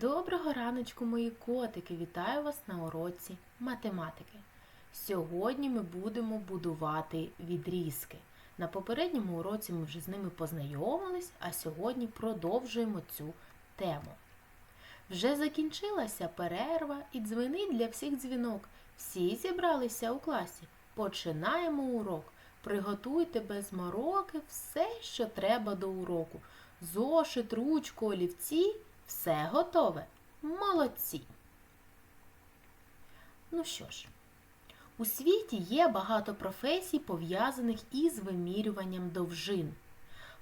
Доброго раночку, мої котики! Вітаю вас на уроці математики. Сьогодні ми будемо будувати відрізки. На попередньому уроці ми вже з ними познайомились, а сьогодні продовжуємо цю тему. Вже закінчилася перерва і дзвенить для всіх дзвінок. Всі зібралися у класі. Починаємо урок. Приготуйте без мороки все, що треба до уроку. Зошит, ручку, олівці все готове. Молодці. Ну що ж, у світі є багато професій, пов'язаних із вимірюванням довжин.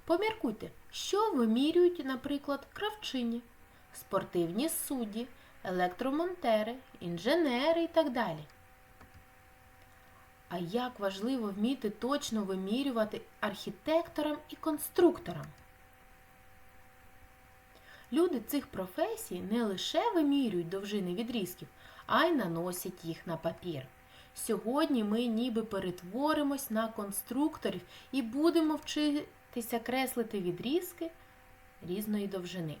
Поміркуйте, що вимірюють, наприклад, кравчині, спортивні судді, електромонтери, інженери і так далі. А як важливо вміти точно вимірювати архітекторам і конструкторам. Люди цих професій не лише вимірюють довжини відрізків, а й наносять їх на папір. Сьогодні ми ніби перетворимось на конструкторів і будемо вчитися креслити відрізки різної довжини.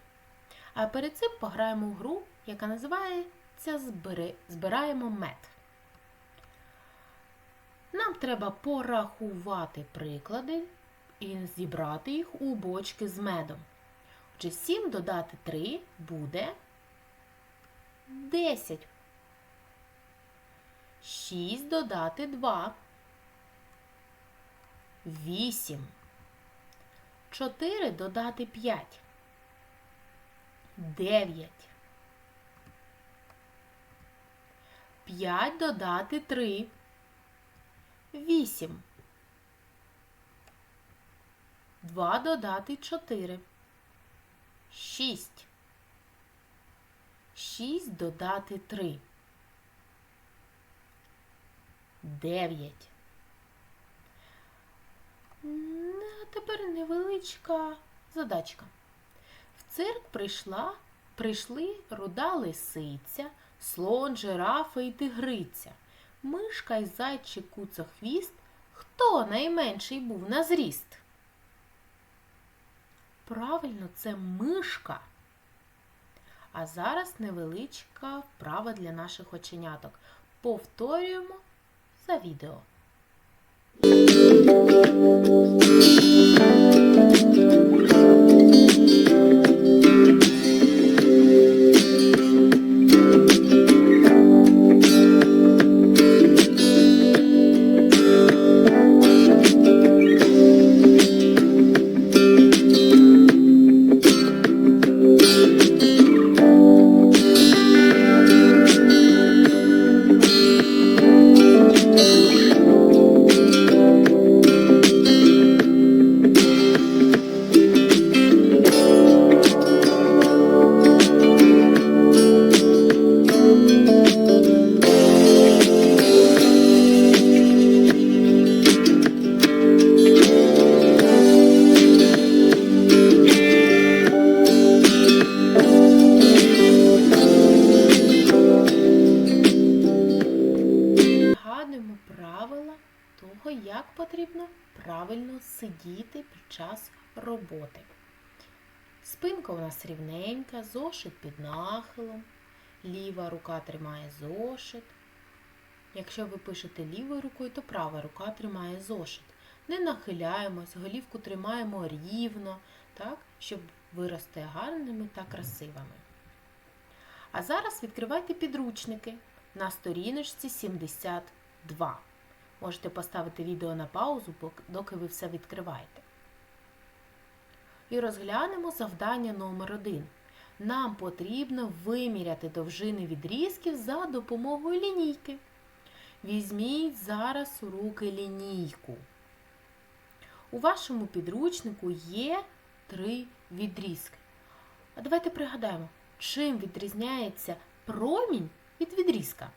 А перед цим пограємо в гру, яка називається «Збери- Збираємо мед. Нам треба порахувати приклади і зібрати їх у бочки з медом. Отже, 7 додати 3 буде 10. 6 додати 2. 8. 4 додати 5. 9. 5 додати 3. 8. 2 додати 4. 6. 6 додати 3. 9. Ну, А тепер невеличка задачка. В цирк прийшла, прийшли руда лисиця, слон, жирафа і тигриця. Мишка й зайчик куцохвіст. Хто найменший був на зріст? Правильно, це мишка. А зараз невеличка вправа для наших оченяток. Повторюємо за відео. Згадуємо час роботи. Спинка у нас рівненька, зошит під нахилом, ліва рука тримає зошит. Якщо ви пишете лівою рукою, то права рука тримає зошит. Не нахиляємось, голівку тримаємо рівно, так, щоб вирости гарними та красивими. А зараз відкривайте підручники на сторіночці 72. Можете поставити відео на паузу, доки ви все відкриваєте. І розглянемо завдання номер 1. Нам потрібно виміряти довжини відрізків за допомогою лінійки. Візьміть зараз у руки лінійку. У вашому підручнику є три відрізки. А давайте пригадаємо, чим відрізняється промінь від відрізка.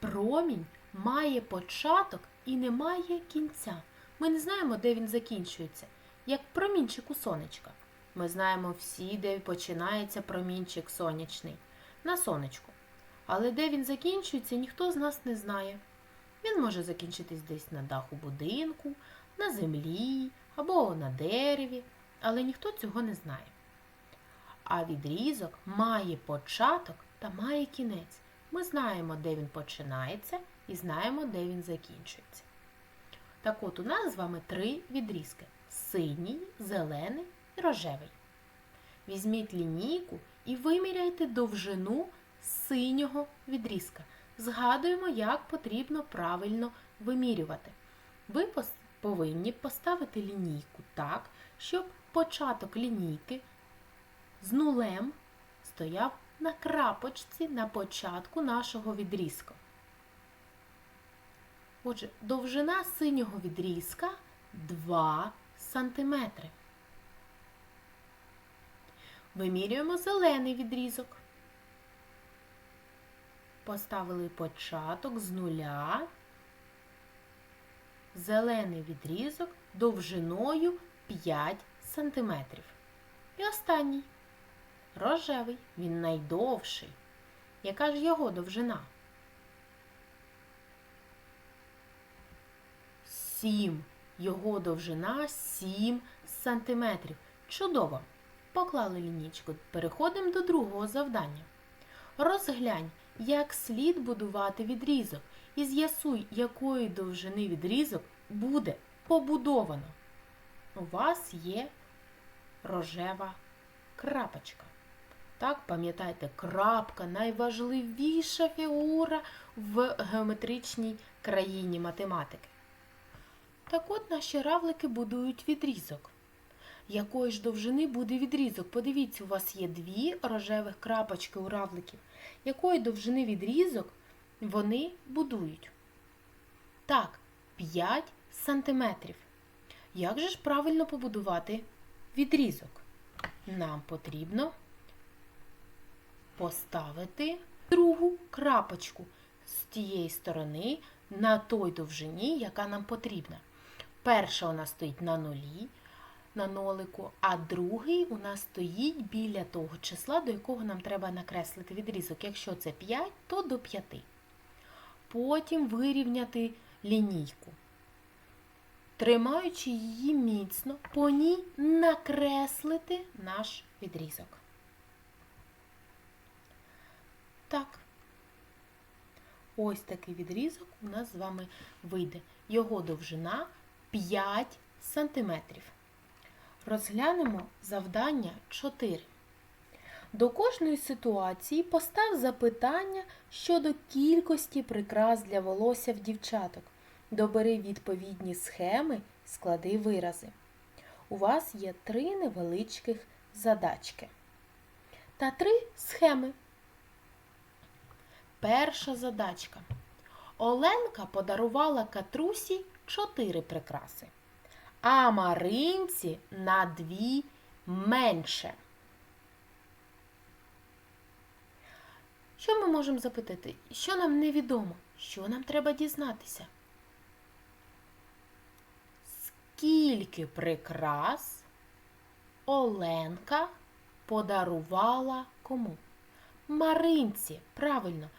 Промінь має початок і не має кінця. Ми не знаємо, де він закінчується, як промінчик у сонечка. Ми знаємо всі, де починається промінчик сонячний на сонечку. Але де він закінчується, ніхто з нас не знає. Він може закінчитись десь на даху будинку, на землі або на дереві, але ніхто цього не знає. А відрізок має початок та має кінець. Ми знаємо, де він починається, і знаємо, де він закінчується. Так от у нас з вами три відрізки: синій, зелений і рожевий. Візьміть лінійку і виміряйте довжину синього відрізка. Згадуємо, як потрібно правильно вимірювати. Ви повинні поставити лінійку так, щоб початок лінійки з нулем стояв на крапочці на початку нашого відрізка. Отже, довжина синього відрізка 2 см. Вимірюємо зелений відрізок. Поставили початок з нуля. Зелений відрізок довжиною 5 см. І останній рожевий, він найдовший. Яка ж його довжина? 7. Його довжина 7 сантиметрів. Чудово! Поклали лінічку. Переходимо до другого завдання. Розглянь, як слід будувати відрізок і з'ясуй, якої довжини відрізок буде побудовано. У вас є рожева крапочка. Так, пам'ятайте, крапка найважливіша фігура в геометричній країні математики. Так от наші равлики будують відрізок. Якої ж довжини буде відрізок? Подивіться, у вас є дві рожевих крапочки у равликів. Якої довжини відрізок вони будують? Так, 5 сантиметрів. Як же ж правильно побудувати відрізок? Нам потрібно поставити другу крапочку з тієї сторони на той довжині, яка нам потрібна. Перша у нас стоїть на нулі, на нолику, а другий у нас стоїть біля того числа, до якого нам треба накреслити відрізок. Якщо це 5, то до 5. Потім вирівняти лінійку. Тримаючи її міцно, по ній накреслити наш відрізок. Так. Ось такий відрізок у нас з вами вийде. Його довжина 5 см. Розглянемо завдання 4. До кожної ситуації постав запитання щодо кількості прикрас для волосся в дівчаток. Добери відповідні схеми, склади вирази. У вас є три невеличких задачки та три схеми. Перша задачка. Оленка подарувала Катрусі чотири прикраси, а Маринці на дві менше. Що ми можемо запитати? Що нам невідомо? Що нам треба дізнатися? Скільки прикрас Оленка подарувала кому? Маринці. Правильно,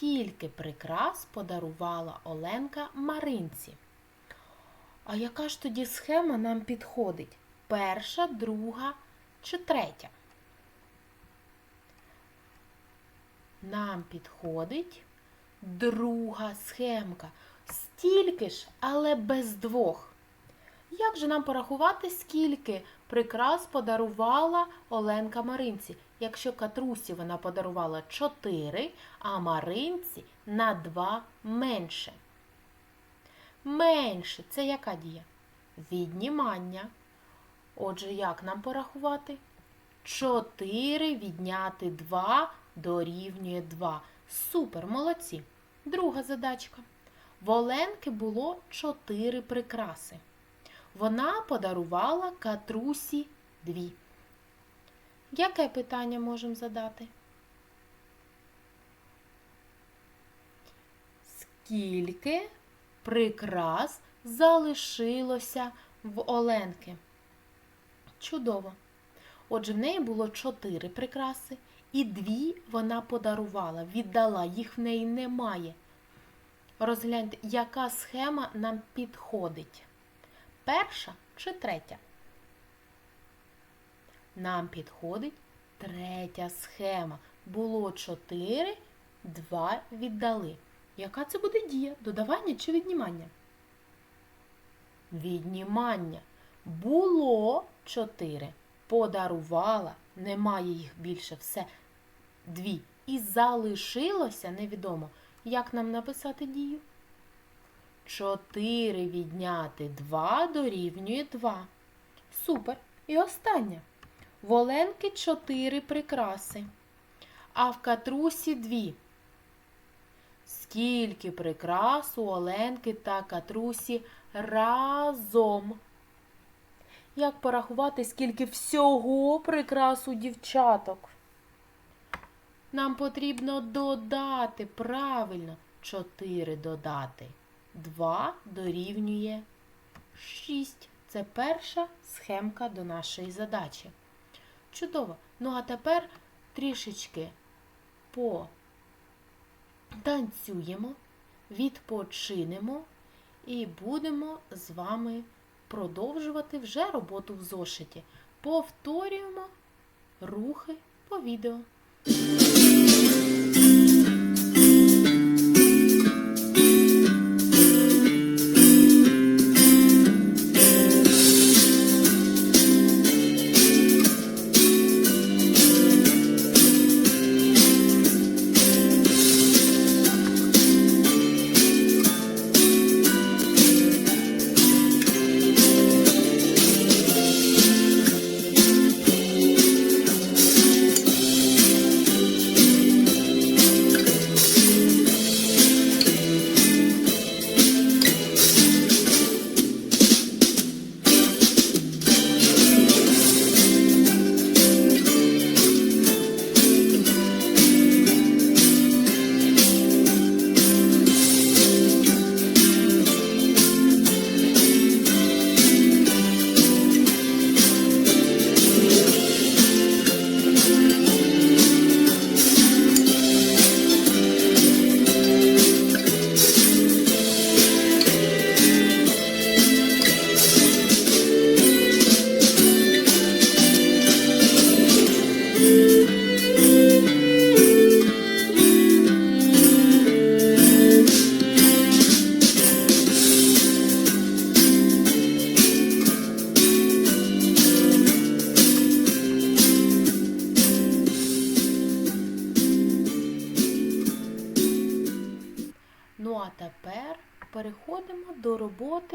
скільки прикрас подарувала Оленка Маринці? А яка ж тоді схема нам підходить? Перша, друга чи третя? Нам підходить друга схемка. Стільки ж, але без двох. Як же нам порахувати, скільки прикрас подарувала Оленка Маринці? Якщо Катрусі вона подарувала 4, а Маринці на 2 менше. Менше це яка дія? Віднімання. Отже, як нам порахувати? 4 відняти 2 дорівнює 2. Супер, молодці. Друга задачка. В Оленки було 4 прикраси. Вона подарувала Катрусі 2. Яке питання можемо задати? Скільки прикрас залишилося в Оленки? Чудово. Отже, в неї було чотири прикраси, і дві вона подарувала, віддала, їх в неї немає. Розгляньте, яка схема нам підходить. Перша чи третя? Нам підходить Третя схема. Було 4, 2 віддали. Яка це буде дія? Додавання чи віднімання? Віднімання. Було 4. Подарувала. Немає їх більше. Все. Дві. І залишилося невідомо. Як нам написати дію? 4 відняти 2 дорівнює 2. Супер. І останнє. В Оленки 4 прикраси, а в Катрусі 2. Скільки прикрас у Оленки та Катрусі разом? Як порахувати, скільки всього прикрас у дівчаток? Нам потрібно додати правильно 4 додати. 2 дорівнює 6. Це перша схемка до нашої задачі. Чудово. Ну а тепер трішечки потанцюємо, відпочинемо і будемо з вами продовжувати вже роботу в зошиті. Повторюємо рухи по відео.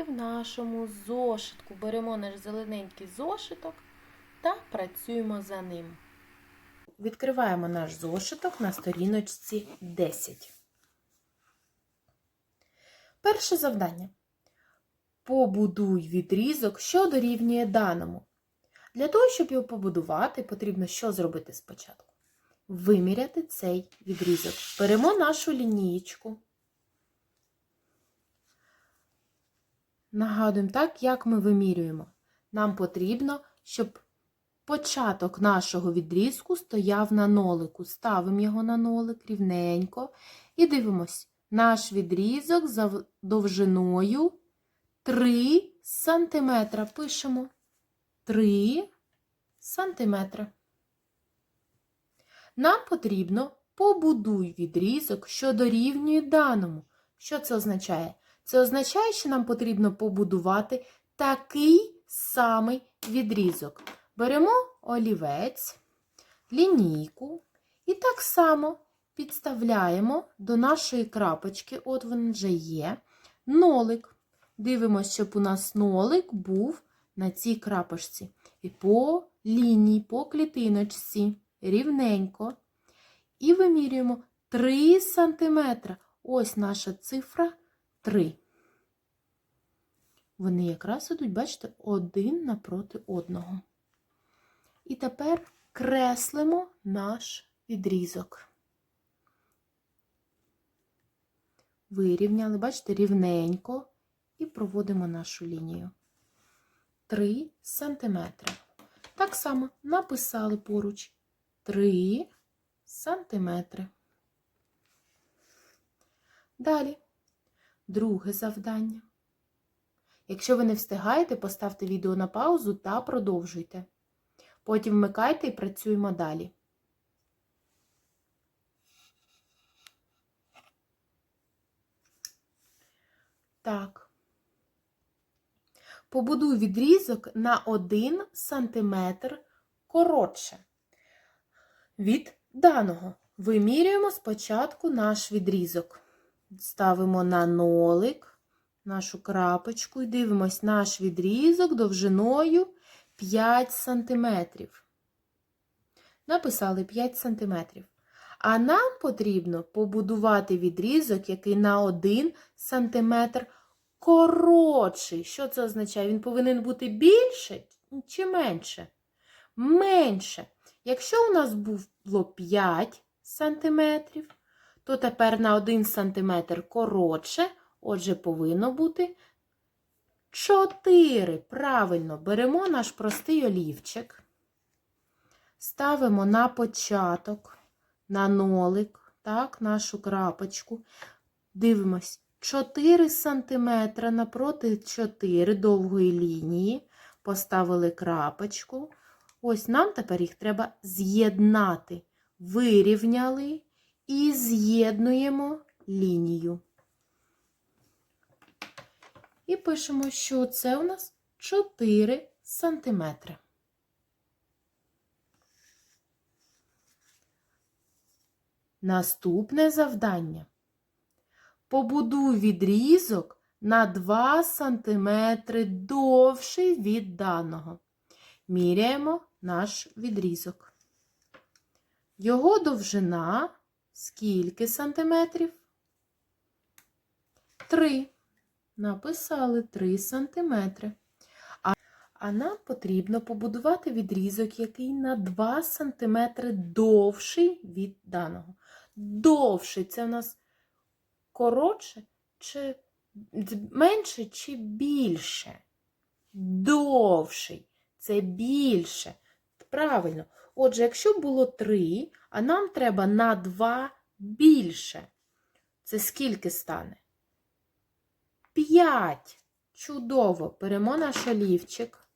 В нашому зошитку. Беремо наш зелененький зошиток та працюємо за ним. Відкриваємо наш зошиток на сторіночці 10. Перше завдання. Побудуй відрізок, що дорівнює даному. Для того, щоб його побудувати, потрібно що зробити спочатку? Виміряти цей відрізок. Беремо нашу лінієчку. Нагадуємо так, як ми вимірюємо. Нам потрібно, щоб початок нашого відрізку стояв на нолику. Ставимо його на нолик рівненько і дивимось. Наш відрізок за довжиною 3 см. Пишемо 3 см. Нам потрібно побудуй відрізок, що дорівнює даному. Що це означає? Це означає, що нам потрібно побудувати такий самий відрізок. Беремо олівець, лінійку і так само підставляємо до нашої крапочки, от він вже є, нолик. Дивимося, щоб у нас нолик був на цій крапочці. І по лінії, по клітиночці рівненько. І вимірюємо 3 см. Ось наша цифра 3. Вони якраз ідуть, бачите, один напроти одного. І тепер креслимо наш відрізок. Вирівняли, бачите, рівненько і проводимо нашу лінію. 3 см. Так само написали поруч 3 см. Далі. Друге завдання. Якщо ви не встигаєте, поставте відео на паузу та продовжуйте. Потім вмикайте і працюємо далі. Так. Побудуй відрізок на 1 см коротше. Від даного вимірюємо спочатку наш відрізок. Ставимо на нолик нашу крапочку і дивимось наш відрізок довжиною 5 сантиметрів. Написали 5 сантиметрів. А нам потрібно побудувати відрізок, який на 1 сантиметр коротший. Що це означає? Він повинен бути більше чи менше? Менше. Якщо у нас було 5 сантиметрів, то тепер на 1 сантиметр коротше, отже, повинно бути 4. Правильно, беремо наш простий олівчик, ставимо на початок, на нолик, так, нашу крапочку. Дивимось, 4 сантиметра напроти 4 довгої лінії. Поставили крапочку. Ось нам тепер їх треба з'єднати. Вирівняли і з'єднуємо лінію. І пишемо, що це у нас 4 сантиметри. Наступне завдання. Побудуй відрізок на 2 см довший від даного. Міряємо наш відрізок. Його довжина скільки сантиметрів? 3. Написали 3 сантиметри. А, а нам потрібно побудувати відрізок, який на 2 см довший від даного. Довший це у нас коротше чи менше чи більше? Довший. Це більше. Правильно. Отже, якщо було 3, а нам треба на 2 більше. Це скільки стане? 5. Чудово. Беремо наш олівчик,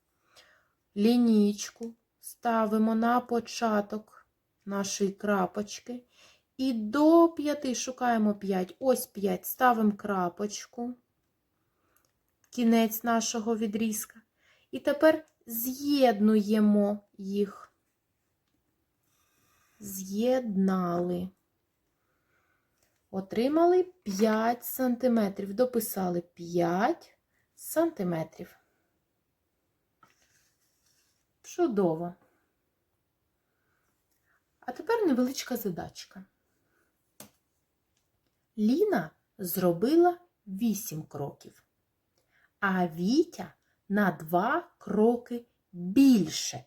лінійку, ставимо на початок нашої крапочки. І до 5 шукаємо 5. Ось 5. Ставимо крапочку, кінець нашого відрізка. І тепер з'єднуємо їх. З'єднали. Отримали 5 сантиметрів. Дописали 5 сантиметрів. Чудово. А тепер невеличка задачка. Ліна зробила 8 кроків, а Вітя на 2 кроки більше.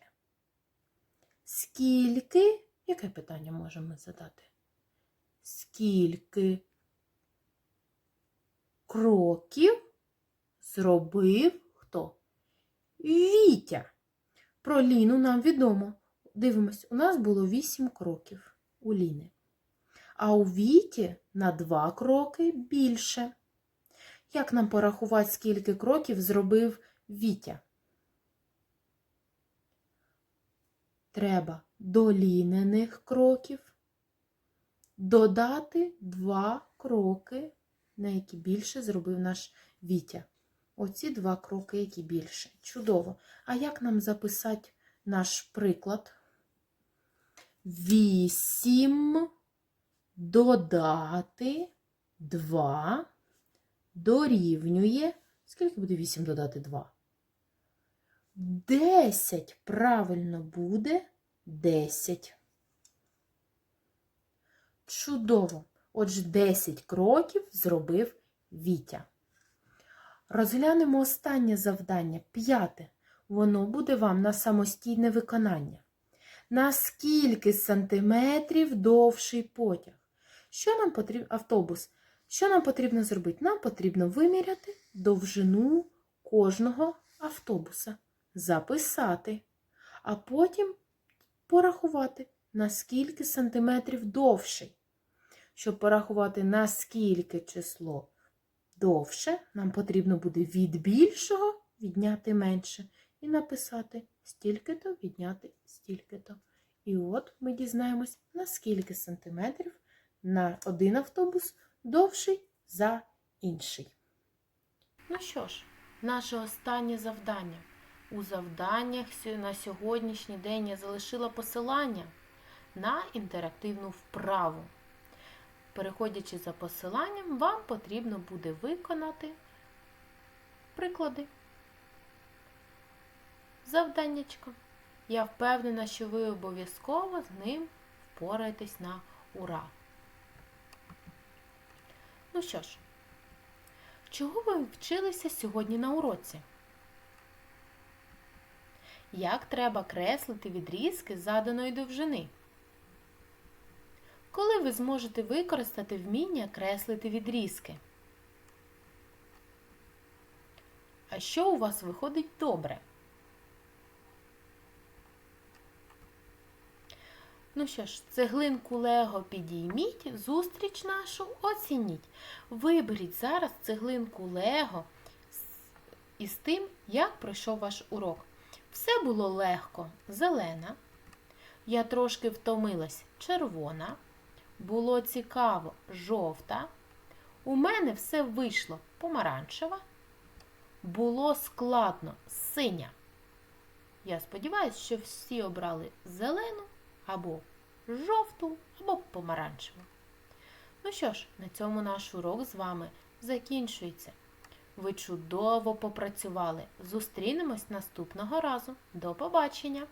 Скільки? Яке питання можемо задати? Скільки кроків зробив хто? Вітя. Про Ліну нам відомо. Дивимось, у нас було 8 кроків у Ліни. А у Віті на 2 кроки більше. Як нам порахувати, скільки кроків зробив Вітя? Треба до лінених кроків додати 2 кроки, на які більше зробив наш Вітя. Оці два кроки, які більше. Чудово. А як нам записати наш приклад? 8 додати 2 дорівнює. Скільки буде 8 додати 2? 10. Правильно буде 10. Чудово. Отже, 10 кроків зробив Вітя. Розглянемо останнє завдання, п'яте. Воно буде вам на самостійне виконання. На скільки сантиметрів довший потяг? Що нам потрібно автобус? Що нам потрібно зробити? Нам потрібно виміряти довжину кожного автобуса, записати, а потім порахувати, на скільки сантиметрів довший. Щоб порахувати, наскільки число довше, нам потрібно буде від більшого відняти менше. І написати стільки-то відняти стільки-то. І от ми дізнаємось, на скільки сантиметрів на один автобус довший за інший. Ну що ж, наше останнє завдання. У завданнях на сьогоднішній день я залишила посилання на інтерактивну вправу. Переходячи за посиланням, вам потрібно буде виконати приклади. Завданнячко. Я впевнена, що ви обов'язково з ним впораєтесь на ура. Ну що ж, чого ви вчилися сьогодні на уроці? Як треба креслити відрізки заданої довжини? Коли ви зможете використати вміння креслити відрізки? А що у вас виходить добре? Ну що ж, цеглинку Лего підійміть, зустріч нашу оцініть. Виберіть зараз цеглинку Лего із тим, як пройшов ваш урок. Все було легко, зелена. Я трошки втомилась червона. Було цікаво жовта. У мене все вийшло помаранчева. Було складно синя. Я сподіваюся, що всі обрали зелену або жовту, або помаранчеву. Ну що ж, на цьому наш урок з вами закінчується. Ви чудово попрацювали. Зустрінемось наступного разу. До побачення!